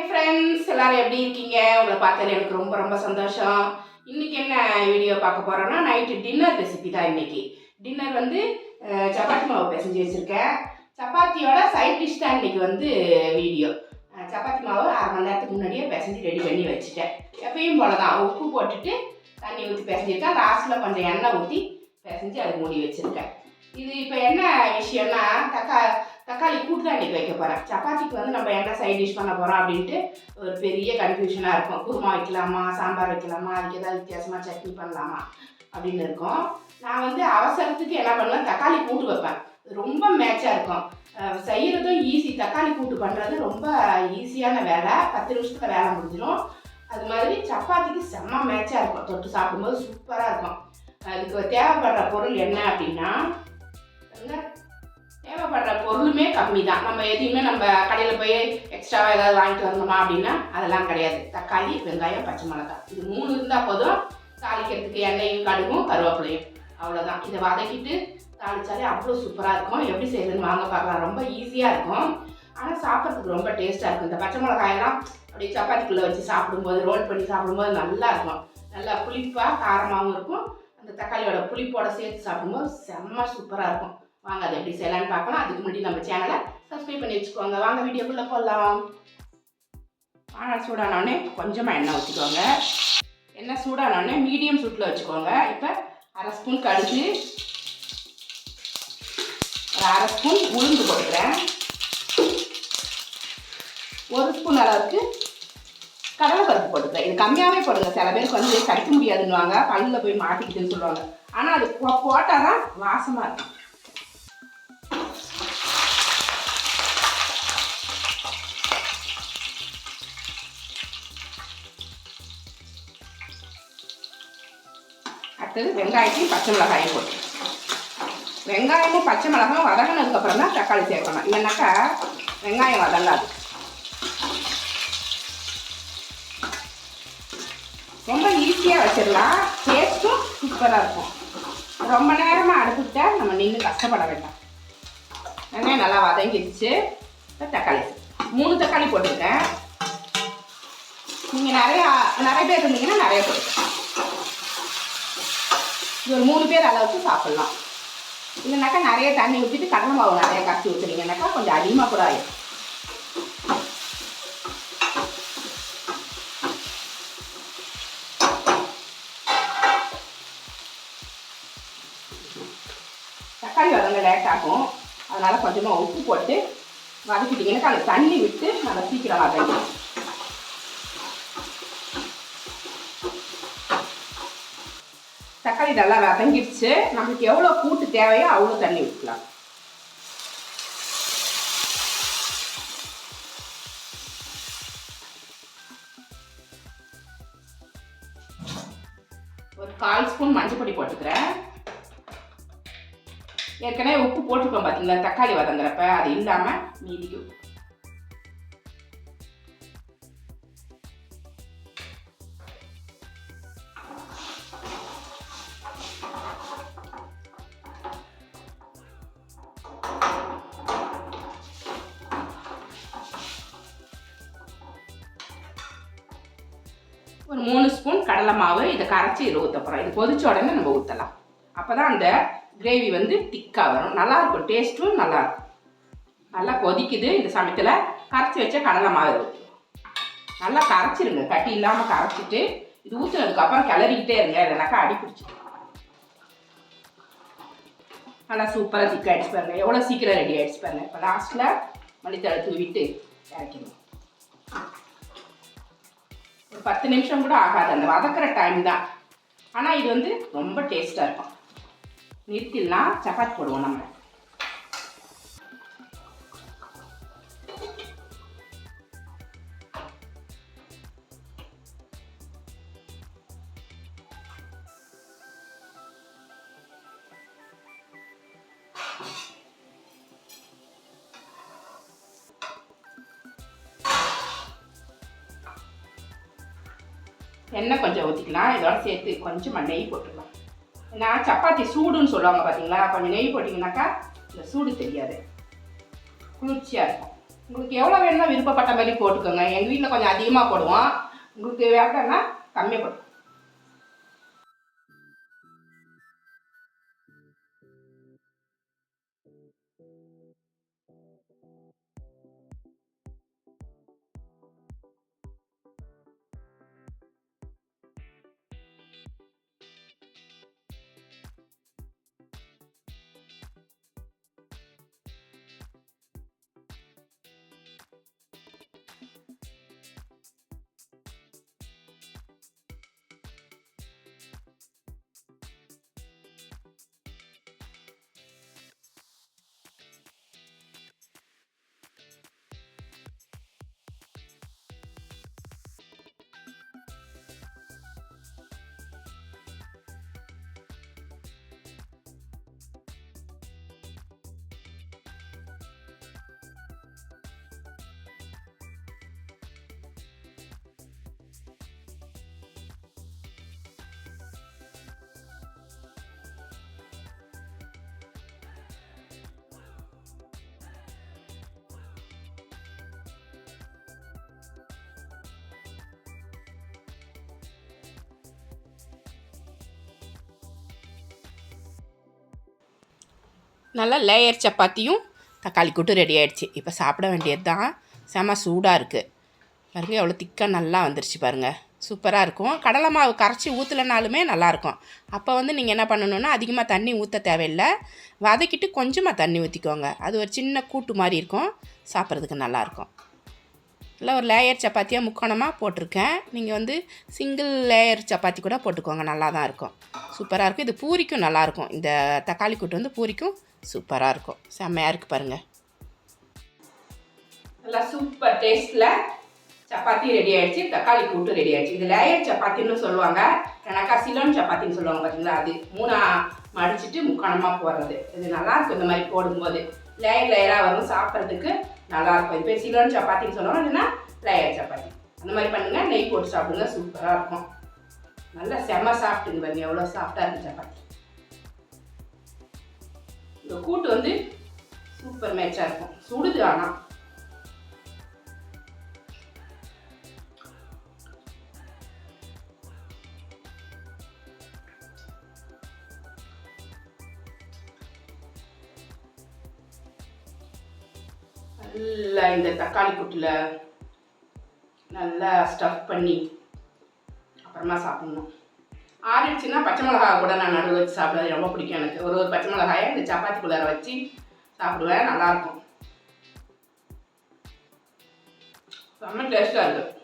Hi friends எல்லாரும் எப்படி இருக்கீங்க? உங்களை பார்த்ததுல எனக்கு ரொம்ப ரொம்ப சந்தோஷம். இன்னைக்கு என்ன வீடியோ பார்க்க போகிறோன்னா நைட்டு டின்னர் ரெசிபி தான் இன்னைக்கு. டின்னர் வந்து சப்பாத்தி மாவு பிசைஞ்சு வச்சுருக்கேன். சப்பாத்தியோட சைட் டிஷ் தான் இன்னைக்கு வந்து வீடியோ சப்பாத்தி மாவு அரை மணி நேரத்துக்கு முன்னாடியே பிசைஞ்சு ரெடி பண்ணி வச்சுட்டேன். எப்பயும் போல தான் உப்பு போட்டுட்டு தண்ணி ஊற்றி பிசைஞ்சிருக்கேன் லாஸ்ட்டில் கொஞ்சம் எண்ணெய் ஊற்றி பிசைஞ்சு அது மூடி வச்சுருக்கேன். இது இப்போ என்ன விஷயம்னா தக்கா தக்காளி கூட்டு தான் இன்னைக்கு வைக்க போகிறேன் சப்பாத்திக்கு வந்து நம்ம என்ன சைட் டிஷ் பண்ண போகிறோம் அப்படின்ட்டு ஒரு பெரிய கன்ஃபியூஷனாக இருக்கும். குருமா வைக்கலாமா சாம்பார் வைக்கலாமா அதுக்கு ஏதாவது வித்தியாசமாக சட்னி பண்ணலாமா அப்படின்னு இருக்கும். நான் வந்து அவசரத்துக்கு என்ன பண்ணுவேன்? தக்காளி கூட்டு வைப்பேன். ரொம்ப மேட்சாக இருக்கும். செய்கிறதும் ஈஸி தக்காளி கூட்டு பண்ணுறது ரொம்ப ஈஸியான வேலை. பத்து நிமிஷத்தில் வேலை முடிஞ்சிடும் அது மாதிரி சப்பாத்திக்கு செம்ம மேட்சாக இருக்கும். தொட்டு சாப்பிடும்போது சூப்பராக இருக்கும். அதுக்கு தேவைப்படுற பொருள் என்ன அப்படின்னா தேவைப்படுற பொருளுமே கம்மி தான் நம்ம எதையுமே நம்ம கடையில் போய் எக்ஸ்ட்ராவாக ஏதாவது வாங்கிட்டு வரணுமா அப்படின்னா அதெல்லாம் கிடையாது. தக்காளி வெங்காயம் பச்சை மிளகாய். இது மூணு இருந்தால் போதும். தாளிக்கிறதுக்கு எண்ணெயும் கடுகும் கருவேப்பிலையும். அவ்வளோதான் இதை வதக்கிட்டு தாளிச்சாலே அவ்வளோ சூப்பராக இருக்கும். எப்படி செய்யுதுன்னு வாங்க பார்க்கலாம் ரொம்ப ஈஸியாக இருக்கும். ஆனால் சாப்பிட்றதுக்கு ரொம்ப டேஸ்ட்டாக இருக்கும். இந்த பச்சை மிளகாயெல்லாம் அப்படியே சப்பாத்திக்குள்ளே வச்சு சாப்பிடும்போது ரோல் பண்ணி சாப்பிடும்போது நல்லா இருக்கும். நல்லா புளிப்பாக காரமாகவும் இருக்கும். அந்த தக்காளியோட புளிப்போட சேர்த்து சாப்பிடும்போது செம்ம சூப்பராக இருக்கும். வாங்க அதை எப்படி செய்யலாம்னு பார்க்கலாம். அதுக்கு முன்னாடி நம்ம சேனலை சப்ஸ்கிரைப் பண்ணி வச்சுக்கோங்க. வாங்க வீடியோக்குள்ளே போடலாம் வானல் சூடானோடனே கொஞ்சமாக எண்ணெய் ஊற்றிக்கோங்க எண்ணெய் சூடானோடனே மீடியம் சூட்டில் வச்சுக்கோங்க. இப்போ அரை ஸ்பூன் கடுகு ஒரு அரை ஸ்பூன் உளுந்து போட்டுக்கிறேன். ஒரு ஸ்பூன் அளவுக்கு கடலை பருப்பு போட்டுக்கிறேன். இது கம்மியாகவே போடுங்க. சில பேருக்கு வந்து கடிக்க முடியாதுன்னுவாங்க. பல்லில் போய் மாட்டிக்கிட்டுன்னு சொல்லுவாங்க. ஆனால் அது போட்டால் தான் வாசமாக இருக்கும். அடுத்தது வெங்காயத்தையும் பச்சை மிளகாயும் போட்டு வெங்காயமும் பச்சை மிளகாயும் வதங்கினதுக்கப்புறம் தான் தக்காளி சேர்க்கணும் இல்லைன்னாக்கா வெங்காயம் வதங்காது ரொம்ப ஈஸியாக வச்சிடலாம் டேஸ்ட்டும் சூப்பராக இருக்கும். ரொம்ப நேரமாக அடுப்புக்கிட்ட நம்ம நின்று கஷ்டப்பட வேண்டாம் வெங்காயம் நல்லா வதங்கிடுச்சு இப்போ தக்காளி மூணு தக்காளி போட்டிருக்கேன் நீங்கள் நிறையா நிறைய பேர் இருந்தீங்கன்னா நிறைய போட்டுருக்கேன் ஒரு மூணு பேர் அளவுக்கு சாப்பிட்லாம். இல்லைனாக்கா நிறைய தண்ணி ஊற்றிட்டு கடலை மாவு நிறைய கரைச்சி ஊற்றுனீங்கன்னாக்கா கொஞ்சம் அதிகமாக கூட ஆயிடும். தக்காளி வதங்க லேட் ஆகும் கொஞ்சமாக உப்பு போட்டு வதக்கிட்டீங்கன்னாக்கா அந்த தண்ணி விட்டு நல்லா சீக்கிரம் வதங்கிடும் தக்காளி நல்லா வதங்கிடுச்சு. நமக்கு எவ்வளோ கூட்டு தேவையோ அவ்வளோ தண்ணி ஊற்றலாம் ஒரு கால் ஸ்பூன் மஞ்சள் பொடி போட்டுக்கிறேன். ஏற்கனவே உப்பு போட்டிருக்கோம் பார்த்தீங்களா தக்காளி வதங்குறப்ப. அது இல்லாமல் மீதிக்கு மூணு ஸ்பூன் கடலை மாவு இதை கரைச்சி இதில் ஊற்ற போகிறோம் இது கொதிச்ச உடனே நம்ம ஊற்றலாம் அப்போ தான் அந்த கிரேவி வந்து திக்காக வரும். நல்லாயிருக்கும் டேஸ்ட்டும் நல்லாயிருக்கும் நல்லா கொதிக்குது இந்த சமயத்தில். கரைச்சி வச்ச கடலை மாவு ஊற்றுவோம் நல்லா கரைச்சிருங்க. கட்டி இல்லாமல் கரைச்சிட்டு இது ஊற்றுனதுக்கப்புறம் கிளறிக்கிட்டே இருங்க. இல்லைனாக்கா அடி பிடிச்சிடும் நல்லா சூப்பராக திக்காகிடுச்சு பாருங்கள் பாருங்க. எவ்வளோ சீக்கிரம் ரெடி ஆகிடுச்சு பாருங்க. இப்போ லாஸ்ட்டில் மல்லித்தழை தூவிட்டு இறக்கிடுவோம் பத்து நிமிஷம் கூட ஆகாது. அந்த வதக்கிற டைம் தான். ஆனால் இது வந்து ரொம்ப டேஸ்ட்டாக இருக்கும். நிறுத்திடலாம். சப்பாத்தி போடுவோம் நம்ம. எண்ணெய் கொஞ்சம் ஊற்றிக்கலாம் இதோட சேர்த்து கொஞ்சமாக நெய் போட்டுக்கலாம். ஏன்னா சப்பாத்தி சூடுன்னு சொல்லுவாங்க பார்த்தீங்களா கொஞ்சம் நெய் போட்டிங்கனாக்கா இந்த சூடு தெரியாது. குளிர்ச்சியாக இருக்கும். உங்களுக்கு எவ்வளோ வேணுமோ விருப்பப்பட்ட மாதிரி போட்டுக்கோங்க. எங்கள் வீட்டில் கொஞ்சம் அதிகமாக போடுவோம். உங்களுக்கு வேண்டாம்னா கம்மியாக போட்டுக்கோங்க. நல்லா லேயர் சப்பாத்தியும் தக்காளி கூட்டு ரெடி ஆகிடுச்சு இப்போ சாப்பிட வேண்டியது தான் செம சூடாக இருக்குது பாருங்கள் எவ்வளோ திக்காக நல்லா வந்துருச்சு பாருங்கள் சூப்பராக இருக்கும். கடலை மாவு கரைச்சி ஊற்றலனாலுமே நல்லாயிருக்கும் அப்போ வந்து நீங்கள் என்ன பண்ணணுன்னா அதிகமாக தண்ணி ஊற்ற தேவையில்லை. வதக்கிட்டு கொஞ்சமாக தண்ணி ஊற்றிக்கோங்க அது ஒரு சின்ன கூட்டு மாதிரி இருக்கும். சாப்பிட்றதுக்கு நல்லாயிருக்கும் இல்லை ஒரு லேயர் சப்பாத்தியாக முக்கோணமாக போட்டிருக்கேன். நீங்கள் வந்து சிங்கிள் லேயர் சப்பாத்தி கூட போட்டுக்கோங்க. நல்லா தான் இருக்கும். சூப்பராக இருக்கும். இது பூரிக்கும் நல்லாயிருக்கும் இந்த தக்காளி கூட்டு வந்து பூரிக்கும் சூப்பராக இருக்கும். செம்மையாக இருக்குது பாருங்கள் நல்லா சூப்பர் டேஸ்ட்டில் சப்பாத்தி ரெடி ஆயிடுச்சு. தக்காளி கூட்டு ரெடி ஆயிடுச்சு. இது லேயர் சப்பாத்தின்னு சொல்லுவாங்க. எனக்கா சிலோன் சப்பாத்தின்னு சொல்லுவாங்க பார்த்தீங்களா அது மூணா மடிச்சிட்டு முக்கணமாக போடுறது. இது நல்லா இருக்கும் இந்த மாதிரி போடும்போது. லேயர் லேயராக வரும். சாப்பிட்றதுக்கு நல்லா இருக்கும். இப்போ சிலோன் சப்பாத்தின்னு சொல்லுவாங்க. இல்லைன்னா லேயர் சப்பாத்தி. அந்த மாதிரி பண்ணுங்கள் நெய் போட்டு சாப்பிடுங்க. சூப்பராக இருக்கும். நல்லா செம சாப்பிட்டுங்க பாருங்க. எவ்வளோ சாஃப்டாக இருக்குது சப்பாத்தி. இந்த கூட்டு வந்து சூப்பர் மேட்சாக இருக்கும். சுடுது ஆனால் நல்லா இந்த தக்காளி கூட்டில் நல்லா ஸ்டஃப் பண்ணி அப்புறமா சாப்பிட்ணும். ஆறிடுச்சுன்னா பச்சை மிளகா கூட நான் நடுவு வச்சு சாப்பிடுறது ரொம்ப பிடிக்கும். எனக்கு ஒரு ஒரு பச்சை மிளகாயை இந்த சப்பாத்திக்குள்ளார வச்சு சாப்பிடுவேன் நல்லாயிருக்கும் செம்ம டேஸ்ட்டாக இருக்குது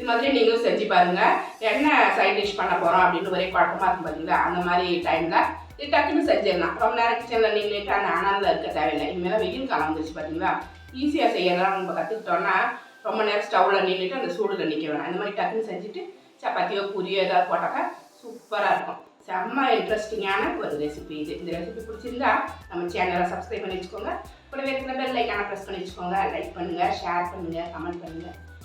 இது மாதிரி நீங்களும் செஞ்சு பாருங்கள் என்ன சைட் டிஷ் பண்ண போகிறோம் அப்படின்னு ஒரே குழப்பமாக இருக்கும் பார்த்தீங்களா அந்த மாதிரி டைமில் இது டக்குன்னு செஞ்சிடலாம். ரொம்ப நேரம் கிச்சனில் நின்றுட்டு அந்த அனலில் இருக்க தேவையில்லை. இனிமேல் வெயில் காலம் வந்துச்சு பார்த்தீங்களா ஈஸியாக செய்யலாம். நம்ம கற்றுக்கிட்டோன்னா ரொம்ப நேரம் ஸ்டவ்வில் நின்றுட்டு அந்த சூடில் நிற்க வேணாம். இந்த மாதிரி டக்குன்னு செஞ்சுட்டு சப்பாத்தியோ பூரியோ ஏதாவது போட்டாக்கா சூப்பராக இருக்கும். செம்ம இன்ட்ரெஸ்டிங்கான ஒரு ரெசிபி இது. இந்த ரெசிபி பிடிச்சிருந்தா நம்ம சேனலை சப்ஸ்கிரைப் பண்ணி வச்சுக்கோங்க. கூடவே இருக்கிற பெல் லைக்கான ப்ரெஸ் பண்ணி வச்சுக்கோங்க. லைக் பண்ணுங்கள் ஷேர் பண்ணுங்கள் கமெண்ட் பண்ணுங்கள்